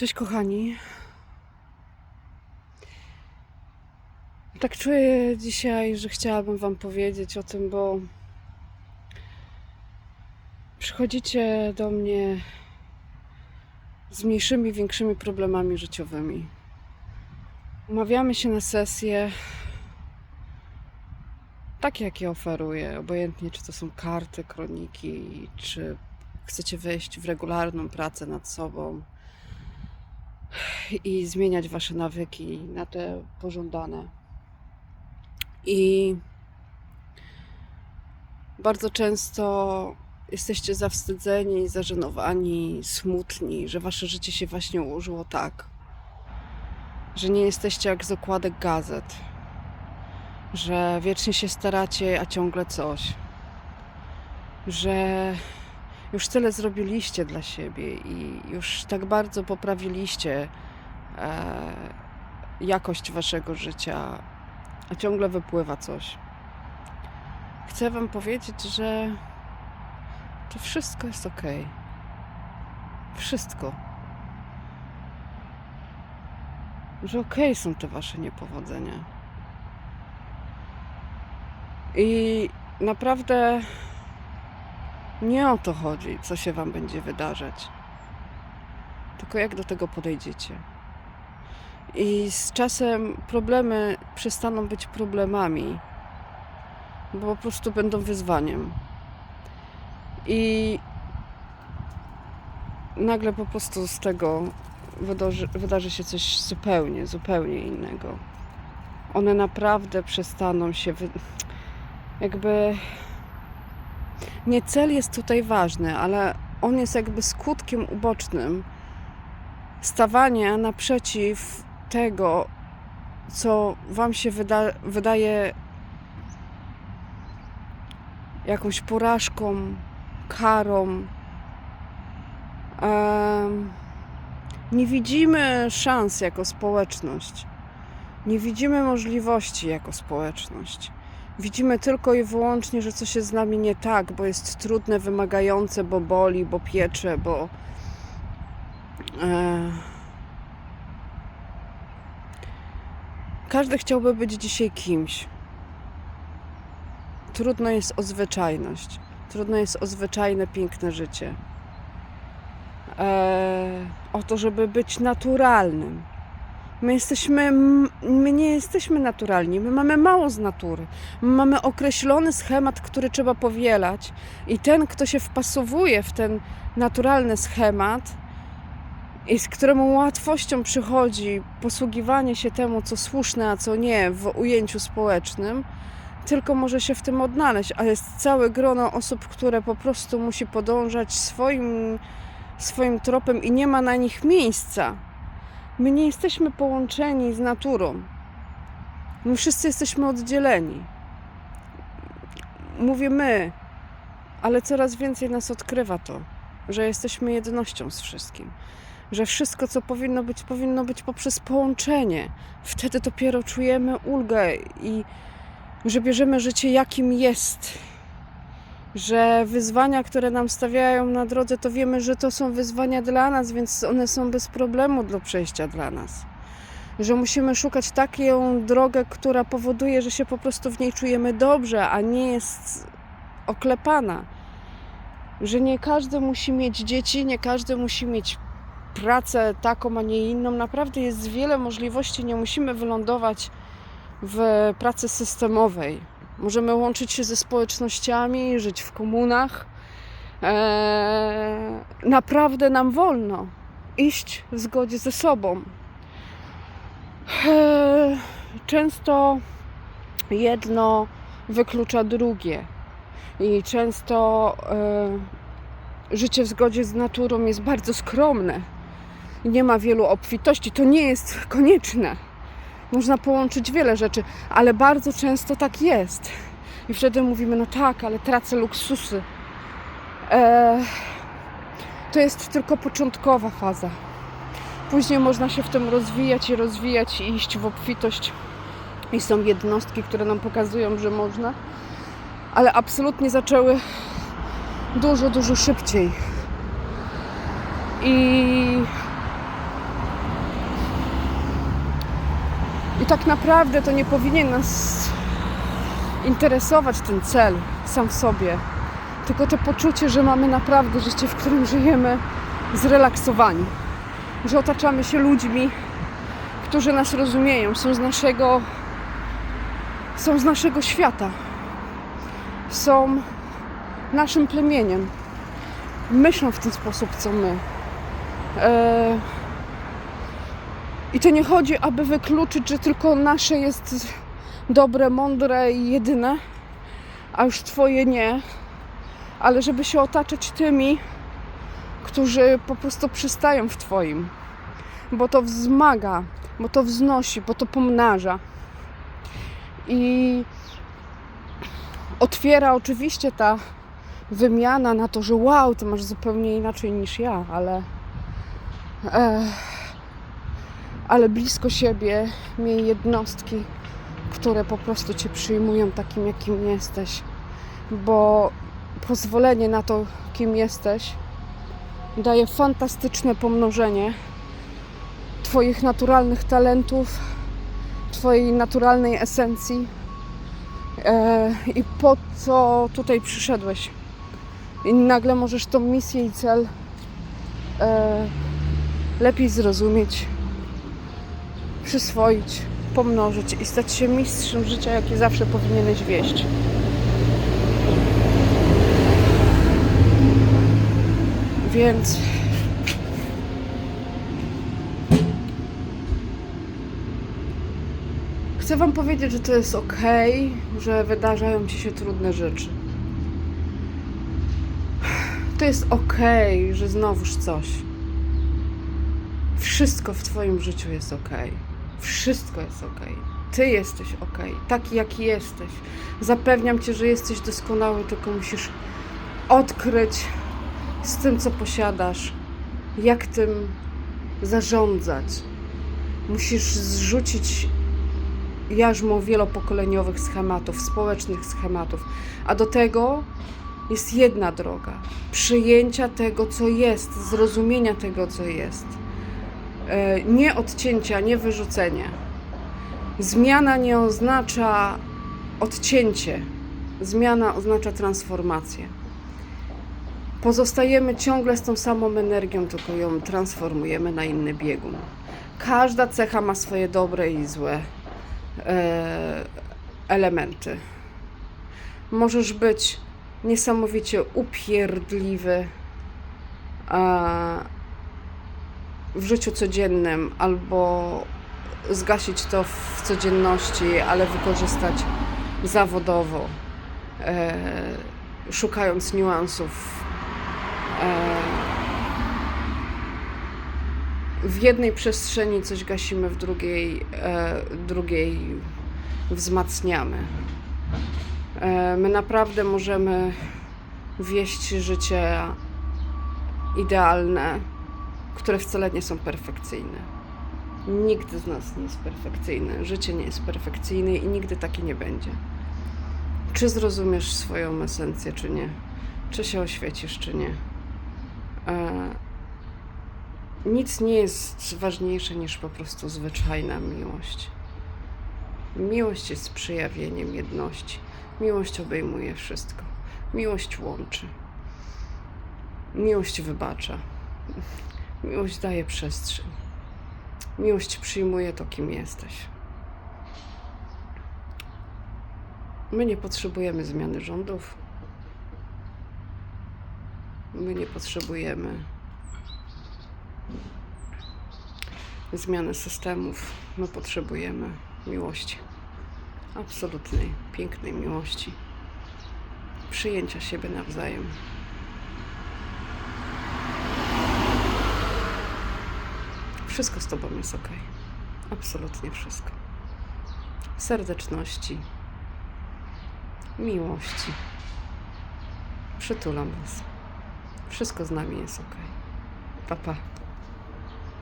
Cześć kochani. Tak czuję dzisiaj, że chciałabym Wam powiedzieć o tym, bo przychodzicie do mnie z mniejszymi, większymi problemami życiowymi. Umawiamy się na sesję, takie jakie oferuję, obojętnie czy to są karty, kroniki, czy chcecie wejść w regularną pracę nad sobą i zmieniać wasze nawyki na te pożądane. I bardzo często jesteście zawstydzeni, zażenowani, smutni, że wasze życie się właśnie ułożyło tak, że nie jesteście jak z okładek gazet, że wiecznie się staracie, a ciągle coś, że już tyle zrobiliście dla siebie i już tak bardzo poprawiliście e, jakość waszego życia, a ciągle wypływa coś. Chcę Wam powiedzieć, że to wszystko jest ok. Wszystko. Że ok są te Wasze niepowodzenia. I naprawdę nie o to chodzi, co się Wam będzie wydarzać, tylko jak do tego podejdziecie. I z czasem problemy przestaną być problemami, bo po prostu będą wyzwaniem. I nagle po prostu z tego wydarzy, wydarzy się coś zupełnie, zupełnie innego. One naprawdę przestaną się. Wy... Jakby nie cel jest tutaj ważny, ale on jest jakby skutkiem ubocznym stawania naprzeciw tego, co Wam się wyda wydaje jakąś porażką, karą. Nie widzimy szans jako społeczność. Nie widzimy możliwości jako społeczność. Widzimy tylko i wyłącznie, że coś jest z nami nie tak, bo jest trudne, wymagające, bo boli, bo piecze, bo. E... Każdy chciałby być dzisiaj kimś. Trudno jest o zwyczajność. Trudno jest o zwyczajne, piękne życie. E... O to, żeby być naturalnym. My jesteśmy, my nie jesteśmy naturalni, my mamy mało z natury. My mamy określony schemat, który trzeba powielać, i ten, kto się wpasowuje w ten naturalny schemat i z któremu łatwością przychodzi posługiwanie się temu, co słuszne, a co nie w ujęciu społecznym, tylko może się w tym odnaleźć, a jest całe grono osób, które po prostu musi podążać swoim, swoim tropem i nie ma na nich miejsca. My nie jesteśmy połączeni z naturą. My wszyscy jesteśmy oddzieleni. Mówię my, ale coraz więcej nas odkrywa to, że jesteśmy jednością z wszystkim. Że wszystko, co powinno być, powinno być poprzez połączenie. Wtedy dopiero czujemy ulgę i że bierzemy życie jakim jest. Że wyzwania, które nam stawiają na drodze, to wiemy, że to są wyzwania dla nas, więc one są bez problemu do przejścia dla nas. Że musimy szukać taką drogę, która powoduje, że się po prostu w niej czujemy dobrze, a nie jest oklepana. Że nie każdy musi mieć dzieci, nie każdy musi mieć pracę taką, a nie inną. Naprawdę jest wiele możliwości, nie musimy wylądować w pracy systemowej. Możemy łączyć się ze społecznościami, żyć w komunach. Eee, naprawdę nam wolno iść w zgodzie ze sobą. Eee, często jedno wyklucza drugie, i często eee, życie w zgodzie z naturą jest bardzo skromne. Nie ma wielu obfitości. To nie jest konieczne można połączyć wiele rzeczy, ale bardzo często tak jest. I wtedy mówimy, no tak, ale tracę luksusy. Eee, to jest tylko początkowa faza. Później można się w tym rozwijać i rozwijać i iść w obfitość. I są jednostki, które nam pokazują, że można, ale absolutnie zaczęły dużo, dużo szybciej. I tak naprawdę to nie powinien nas interesować ten cel sam w sobie, tylko to poczucie, że mamy naprawdę życie, w którym żyjemy zrelaksowani, że otaczamy się ludźmi, którzy nas rozumieją, są z naszego, są z naszego świata, są naszym plemieniem, myślą w ten sposób, co my. E, I to nie chodzi, aby wykluczyć, że tylko nasze jest dobre, mądre i jedyne, a już Twoje nie, ale żeby się otaczać tymi, którzy po prostu przystają w Twoim, bo to wzmaga, bo to wznosi, bo to pomnaża. I otwiera oczywiście ta wymiana na to, że wow, ty masz zupełnie inaczej niż ja, ale e, ale blisko siebie miej jednostki, które po prostu cię przyjmują takim, jakim jesteś, bo pozwolenie na to, kim jesteś, daje fantastyczne pomnożenie Twoich naturalnych talentów, Twojej naturalnej esencji e, i po co tutaj przyszedłeś. I nagle możesz tą misję i cel e, lepiej zrozumieć, przyswoić, pomnożyć i stać się mistrzem życia, jaki zawsze powinieneś wieść. Więc chcę Wam powiedzieć, że to jest ok, że wydarzają Ci się trudne rzeczy. To jest ok, że znowuż coś. Wszystko w Twoim życiu jest ok. Wszystko jest ok. Ty jesteś ok, taki jaki jesteś. Zapewniam Cię, że jesteś doskonały, tylko musisz odkryć z tym, co posiadasz, jak tym zarządzać. Musisz zrzucić jarzmo wielopokoleniowych schematów, społecznych schematów, a do tego jest jedna droga przyjęcia tego, co jest, zrozumienia tego, co jest. E, Nie odcięcia, nie wyrzucenia. Zmiana nie oznacza odcięcie, zmiana oznacza transformację. Pozostajemy ciągle z tą samą energią, tylko ją transformujemy na inny biegun. Każda cecha ma swoje dobre i złe e, elementy. Możesz być niesamowicie upierdliwy a, w życiu codziennym albo zgasić to w codzienności, ale wykorzystać zawodowo, e, szukając niuansów. E, w jednej przestrzeni coś gasimy, w drugiej, e, drugiej wzmacniamy. E, My naprawdę możemy wieść życie idealne, które wcale nie są perfekcyjne. Nikt z nas nie jest perfekcyjny. Życie nie jest perfekcyjne i nigdy taki nie będzie. Czy zrozumiesz swoją esencję, czy nie? Czy się oświecisz, czy nie? E, nic nie jest ważniejsze niż po prostu zwyczajna miłość. Miłość jest przejawieniem jedności. Miłość obejmuje wszystko. Miłość łączy. Miłość wybacza. Miłość daje przestrzeń. Miłość przyjmuje to, kim jesteś. My nie potrzebujemy zmiany rządów. My nie potrzebujemy zmiany systemów. My potrzebujemy miłości. Absolutnej, pięknej miłości. Przyjęcia siebie nawzajem. Wszystko z Tobą jest ok. Absolutnie wszystko. Serdeczności, miłości. Przytulam Was. Wszystko z nami jest ok. Pa, pa.